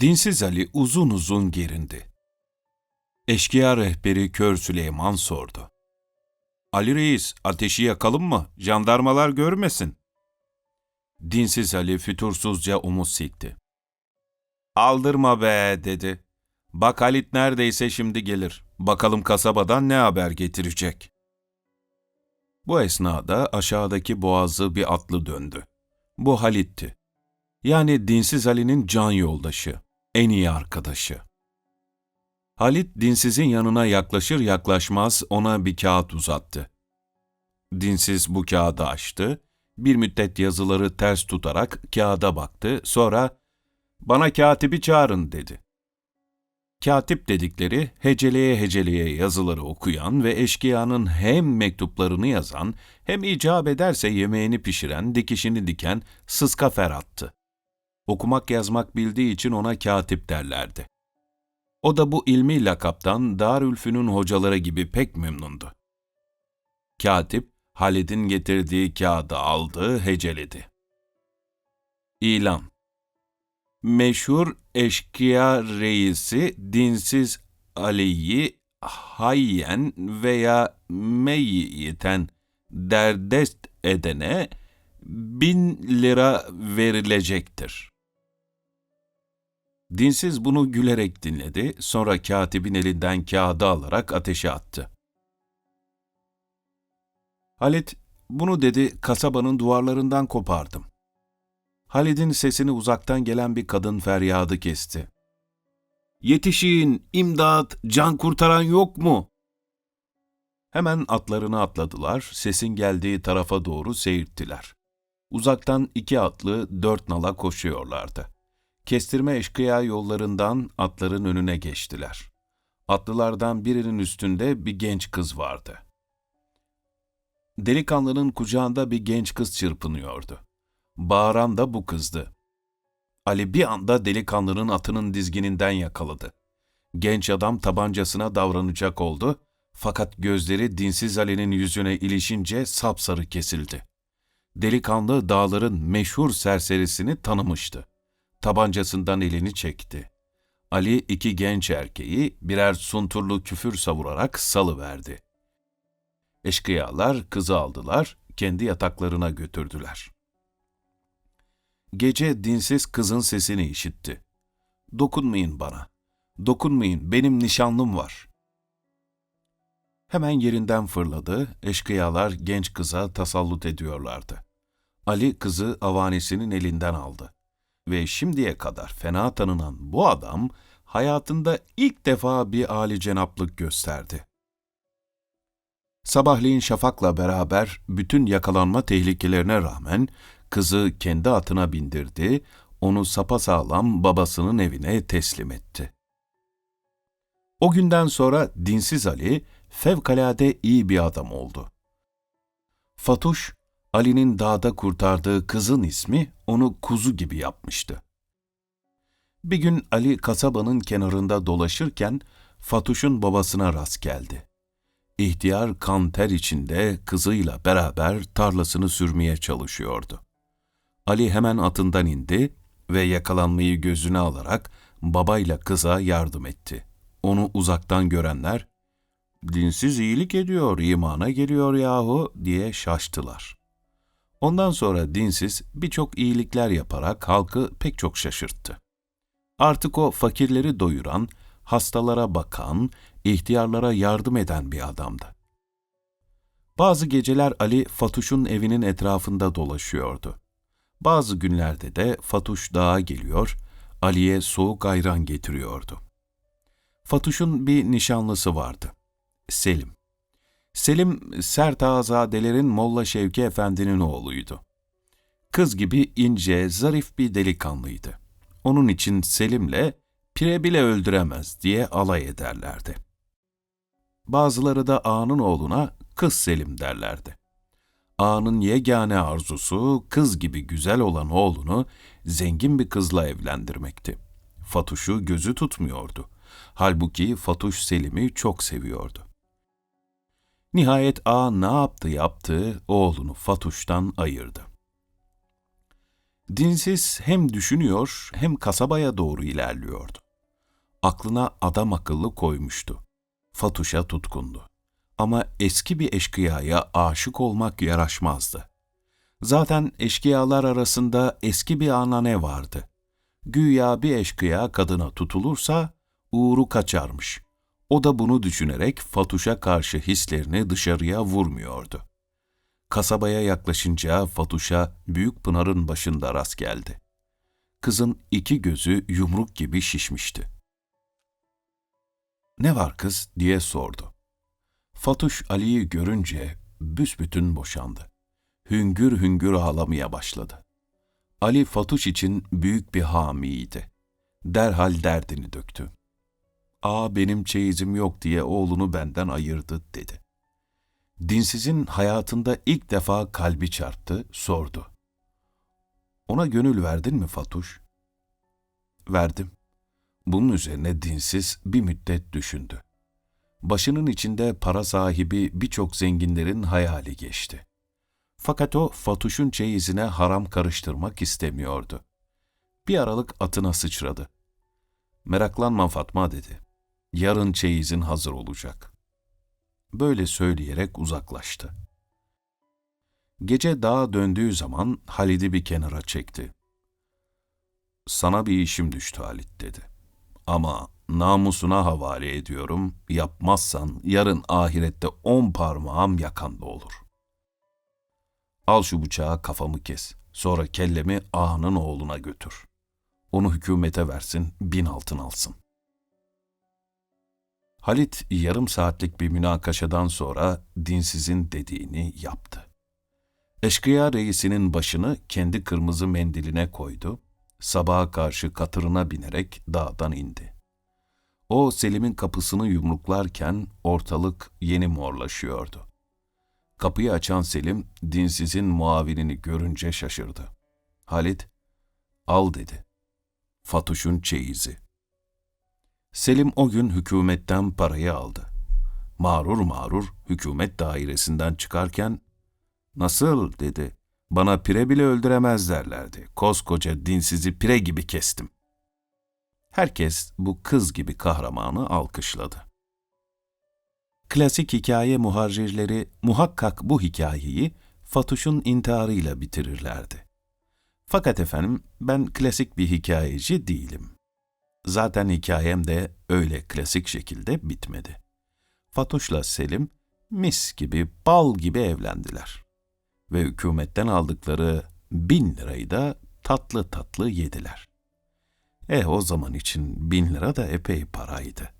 Dinsiz Ali uzun uzun gerindi. Eşkıya rehberi Kör Süleyman sordu. Ali Reis, ateşi yakalım mı? Jandarmalar görmesin. Dinsiz Ali fütursuzca omuz silkti. Aldırma be, dedi. Bak Halit neredeyse şimdi gelir. Bakalım kasabadan ne haber getirecek. Bu esnada aşağıdaki boğazı bir atlı döndü. Bu Halit'ti. Yani Dinsiz Ali'nin can yoldaşı, en iyi arkadaşı. Halit Dinsiz'in yanına yaklaşır yaklaşmaz ona bir kağıt uzattı. Dinsiz bu kağıdı açtı, bir müddet yazıları ters tutarak kağıda baktı, sonra ''Bana katibi çağırın'' dedi. Katip dedikleri heceleye heceleye yazıları okuyan ve eşkıyanın hem mektuplarını yazan hem icap ederse yemeğini pişiren, dikişini diken sıska Ferhat'tı. Okumak yazmak bildiği için ona katip derlerdi. O da bu ilmi lakaptan Darülfünun hocaları gibi pek memnundu. Katip, Halid'in getirdiği kağıdı aldı, heceledi. İlan Meşhur eşkıya reisi dinsiz Ali'yi hayyen veya meyyiten derdest edene bin lira verilecektir. Dinsiz bunu gülerek dinledi, sonra katibin elinden kağıdı alarak ateşe attı. Halit, bunu dedi, kasabanın duvarlarından kopardım. Halid'in sesini uzaktan gelen bir kadın feryadı kesti. Yetişin, imdat, can kurtaran yok mu? Hemen atlarını atladılar, sesin geldiği tarafa doğru seyirttiler. Uzaktan iki atlı dört nala koşuyorlardı. Kestirme eşkıya yollarından atların önüne geçtiler. Atlılardan birinin üstünde bir genç kız vardı. Delikanlının kucağında bir genç kız çırpınıyordu. Bağıran da bu kızdı. Ali bir anda delikanlının atının dizgininden yakaladı. Genç adam tabancasına davranacak oldu fakat gözleri dinsiz Ali'nin yüzüne ilişince sapsarı kesildi. Delikanlı dağların meşhur serserisini tanımıştı. Tabancasından elini çekti. Ali iki genç erkeği birer sunturlu küfür savurarak salıverdi. Eşkıyalar kızı aldılar, kendi yataklarına götürdüler. Gece dinsiz kızın sesini işitti. Dokunmayın bana. Dokunmayın, benim nişanlım var. Hemen yerinden fırladı, eşkıyalar genç kıza tasallut ediyorlardı. Ali kızı avanesinin elinden aldı. Ve şimdiye kadar fena tanınan bu adam, hayatında ilk defa bir âli cenaplık gösterdi. Sabahleyin Şafak'la beraber bütün yakalanma tehlikelerine rağmen kızı kendi atına bindirdi, onu sapasağlam babasının evine teslim etti. O günden sonra dinsiz Ali fevkalade iyi bir adam oldu. Fatuş, Ali'nin dağda kurtardığı kızın ismi onu kuzu gibi yapmıştı. Bir gün Ali kasabanın kenarında dolaşırken Fatuş'un babasına rast geldi. İhtiyar kan ter içinde kızıyla beraber tarlasını sürmeye çalışıyordu. Ali hemen atından indi ve yakalanmayı gözüne alarak babayla kıza yardım etti. Onu uzaktan görenler, dinsiz iyilik ediyor, imana geliyor yahu diye şaştılar. Ondan sonra dinsiz birçok iyilikler yaparak halkı pek çok şaşırttı. Artık o fakirleri doyuran, hastalara bakan, ihtiyarlara yardım eden bir adamdı. Bazı geceler Ali Fatuş'un evinin etrafında dolaşıyordu. Bazı günlerde de Fatuş dağa geliyor, Ali'ye soğuk ayran getiriyordu. Fatuş'un bir nişanlısı vardı. Selim. Selim, Sert Azadelerin Molla Şevki Efendi'nin oğluydu. Kız gibi ince, zarif bir delikanlıydı. Onun için Selim'le pire bile öldüremez diye alay ederlerdi. Bazıları da ağanın oğluna kız Selim derlerdi. Ağanın yegane arzusu kız gibi güzel olan oğlunu zengin bir kızla evlendirmekti. Fatuş'u gözü tutmuyordu. Halbuki Fatuş Selim'i çok seviyordu. Nihayet ağa ne yaptı yaptı, oğlunu Fatuş'tan ayırdı. Dinsiz hem düşünüyor hem kasabaya doğru ilerliyordu. Aklına adam akıllı koymuştu. Fatuş'a tutkundu. Ama eski bir eşkıyaya aşık olmak yaraşmazdı. Zaten eşkıyalar arasında eski bir anane vardı. Güya bir eşkıya kadına tutulursa uğru kaçarmış. O da bunu düşünerek Fatuş'a karşı hislerini dışarıya vurmuyordu. Kasabaya yaklaşınca Fatuş'a Büyük Pınar'ın başında rast geldi. Kızın iki gözü yumruk gibi şişmişti. ''Ne var kız?'' diye sordu. Fatuş Ali'yi görünce büsbütün boşandı. Hüngür hüngür ağlamaya başladı. Ali Fatuş için büyük bir hamiydi. Derhal derdini döktü. ''Aa benim çeyizim yok diye oğlunu benden ayırdı.'' dedi. Dinsizin hayatında ilk defa kalbi çarptı, sordu. ''Ona gönül verdin mi Fatuş?'' ''Verdim.'' Bunun üzerine dinsiz bir müddet düşündü. Başının içinde para sahibi birçok zenginlerin hayali geçti. Fakat o Fatuş'un çeyizine haram karıştırmak istemiyordu. Bir aralık atına sıçradı. Meraklanma Fatma dedi. Yarın çeyizin hazır olacak. Böyle söyleyerek uzaklaştı. Gece dağa döndüğü zaman Halid'i bir kenara çekti. Sana bir işim düştü Halit dedi. Ama namusuna havale ediyorum, yapmazsan yarın ahirette on parmağım yakanda olur. Al şu bıçağı kafamı kes, sonra kellemi ağanın oğluna götür. Onu hükümete versin, bin altın alsın. Halit yarım saatlik bir münakaşadan sonra dinsizin dediğini yaptı. Eşkıya reisinin başını kendi kırmızı mendiline koydu, sabaha karşı katırına binerek dağdan indi. O Selim'in kapısını yumruklarken ortalık yeni morlaşıyordu. Kapıyı açan Selim, dinsizin muavinini görünce şaşırdı. Halit, al dedi. Fatuş'un çeyizi. Selim o gün hükümetten parayı aldı. Mağrur mağrur hükümet dairesinden çıkarken, nasıl dedi, bana pire bile öldüremez derlerdi. Koskoca dinsizi pire gibi kestim. Herkes bu kız gibi kahramanı alkışladı. Klasik hikaye muharrirleri muhakkak bu hikayeyi Fatuş'un intiharıyla bitirirlerdi. Fakat efendim ben klasik bir hikayeci değilim. Zaten hikayem de öyle klasik şekilde bitmedi. Fatuş'la Selim mis gibi, bal gibi evlendiler. Ve hükümetten aldıkları bin lirayı da tatlı tatlı yediler. Eh o zaman için bin lira da epey paraydı.